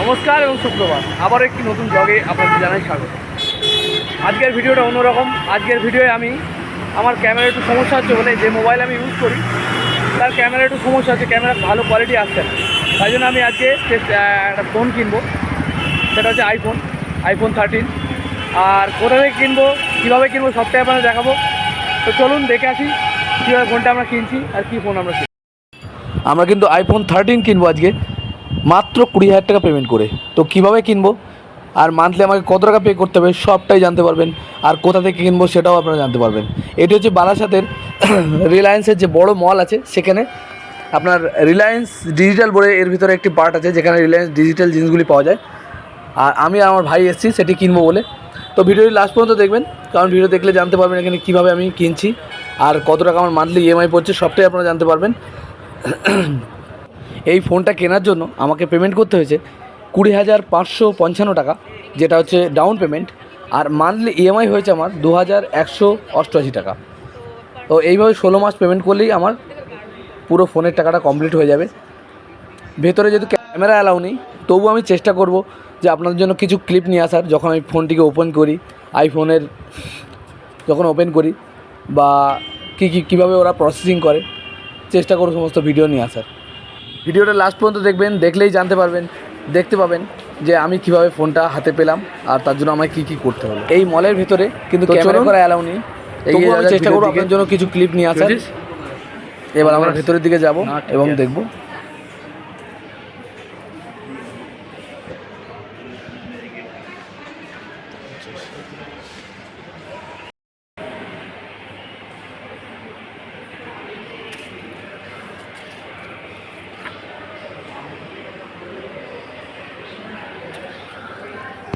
নমস্কার এবং সুপ্রভাত। আবার একটি নতুন ব্লগে আপনাদের জানাই স্বাগত। আজকের ভিডিওটা অন্যরকম। আজকের ভিডিওয়ে আমি আমার ক্যামেরা একটু সমস্যা হচ্ছে বলে যে মোবাইল আমি ইউজ করি, তার ক্যামেরা একটু সমস্যা হচ্ছে ক্যামেরা ভালো কোয়ালিটি আসছে না। তাই জন্য আমি আজকে একটা ফোন কিনবো। সেটা হচ্ছে আইফোন আইফোন থার্টিন আর কোথা থেকে কিনবো, কীভাবে কিনবো সবটাই আপনাদের দেখাবো। তো চলুন দেখে আসি, কীভাবে ফোনটা আমরা কিনছি আর কী ফোন আমরা আমরা কিন্তু আইফোন থার্টিন কিনবো আজকে। মাত্র কুড়ি হাজার টাকা পেমেন্ট করে। তো কীভাবে কিনবো? আর মান্থলি আমাকে কত টাকা পে করতে হবে সবটাই জানতে পারবেন। আর কোথা থেকে কিনবো সেটাও আপনারা জানতে পারবেন। এটি হচ্ছে বারাসাতের রিলায়েন্সের যে বড় মল আছে, সেখানে আপনার রিলায়েন্স ডিজিটাল বলে এর ভিতরে একটি পার্ট আছে, যেখানে রিলায়েন্স ডিজিটাল জিনিসগুলি পাওয়া যায়। আর আমি আর আমার ভাই এসেছি, সেটি কিনবো বলে। তো ভিডিওটি লাস্ট পর্যন্ত দেখবেন, কারণ ভিডিও দেখলে জানতে পারবেন এখানে কীভাবে আমি কিনছি। আর কত টাকা আমার মান্থলি ইএমআই পড়ছে, সবটাই আপনারা জানতে পারবেন। এই ফোনটা কেনার জন্য আমাকে পেমেন্ট করতে হয়েছে কুড়ি হাজার পাঁচশো পঞ্চান্ন টাকা, যেটা হচ্ছে ডাউন পেমেন্ট আর মান্থলি ইএমআই হয়েছে আমার দু হাজার একশো অষ্টআশি টাকা। তো এইভাবে ষোলো মাস পেমেন্ট করলেই আমার পুরো ফোনের টাকাটা কমপ্লিট হয়ে যাবে। ভেতরে যেহেতু ক্যামেরা অ্যালাউ নেই তবু আমি চেষ্টা করব যে আপনাদের জন্য কিছু ক্লিপ নিয়ে আসার, যখন আমি ফোনটিকে ওপেন করি আইফোনের যখন ওপেন করি, বা কী কী কীভাবে ওরা প্রসেসিং করে চেষ্টা করব সমস্ত ভিডিও নিয়ে আসার। ভিডিওটা লাস্ট পর্যন্ত দেখবেন দেখলেই জানতে পারবেন দেখতে পাবেন যে আমি কীভাবে ফোনটা হাতে পেলাম আর তার জন্য আমায় কী কী করতে হবে। এই মলের ভিতরে কিন্তু ক্যামেরা করা অ্যালাউ নেই। এই চেষ্টা করব আপনার জন্য কিছু ক্লিপ নিয়ে আসার। এবার আমরা ভেতরের দিকে যাব এবং দেখব।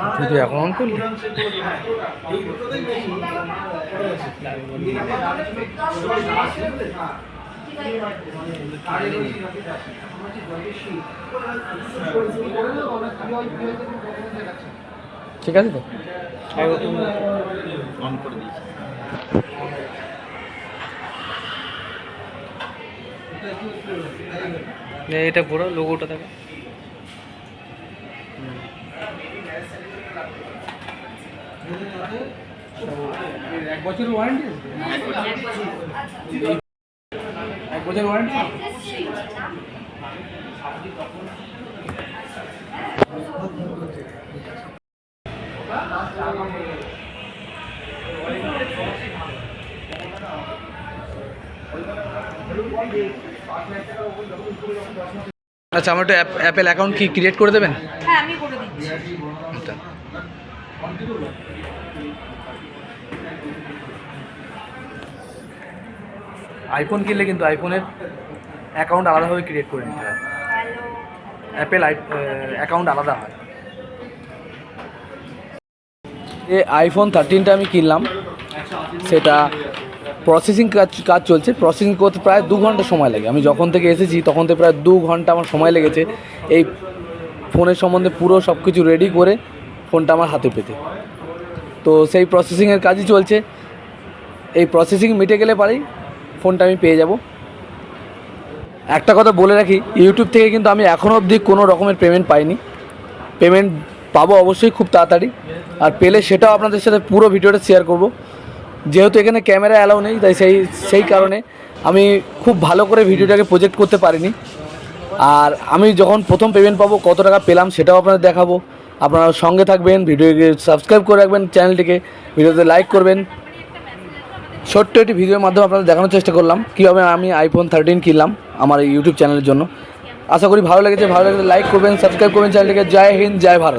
আপনি তো এখন অন করলি ঠিক আছে তো? এটা পুরো লোগোটা দেখো। এক বছর ওয়ারেন্টি এক বছর ওয়ারেন্টি আচ্ছা আমার একটু অ্যাপেল অ্যাকাউন্ট কি ক্রিয়েট করে দেবেন? হ্যাঁ আমি করে দিচ্ছি। আচ্ছা। আইফোন কিনলে কিন্তু আইফোনের অ্যাকাউন্ট আলাদাভাবে ক্রিয়েট করে নিতে হয়। অ্যাপেল অ্যাকাউন্ট আলাদা হয়। যে আইফোন থার্টিনটা আমি কিনলাম। সেটা প্রসেসিং কাজ কাজ চলছে। প্রসেসিং করতে প্রায় দু ঘণ্টা সময় লাগে। আমি যখন থেকে এসেছি, তখন থেকে প্রায় দু ঘণ্টা আমার সময় লেগেছে। এই ফোনের সম্বন্ধে পুরো সব কিছু রেডি করে ফোনটা আমার হাতে পেতে। তো সেই প্রসেসিংয়ের কাজই চলছে। এই প্রসেসিং মিটে গেলে পারেই ফোনটা আমি পেয়ে যাব। একটা কথা বলে রাখি ইউটিউব থেকে কিন্তু আমি এখনও অবধি কোনো রকমের পেমেন্ট পাইনি। পেমেন্ট পাবো অবশ্যই খুব তাড়াতাড়ি। আর পেলে সেটাও আপনাদের সাথে পুরো ভিডিওটা শেয়ার করব। যেহেতু এখানে ক্যামেরা অ্যালাউ নেই, তাই সেই সেই কারণে আমি খুব ভালো করে ভিডিওটাকে প্রজেক্ট করতে পারিনি। আর আমি যখন প্রথম পেমেন্ট পাবো, কত টাকা পেলাম সেটাও আপনাদের দেখাবো। আপনারা সঙ্গে থাকবেন, ভিডিওকে সাবস্ক্রাইব করে রাখবেন, চ্যানেলটিকে ভিডিওতে লাইক করবেন। ছোট্ট একটি ভিডিওর মাধ্যমে আপনাদের দেখানোর চেষ্টা করলাম, কীভাবে আমি আইফোন থার্টিন কিনলাম আমার ইউটিউব চ্যানেলের জন্য। আশা করি ভালো লেগেছে ভালো লেগেছে লাইক করবেন সাবস্ক্রাইব করবেন চ্যানেলটিকে। জয় হিন্দ, জয় ভারত।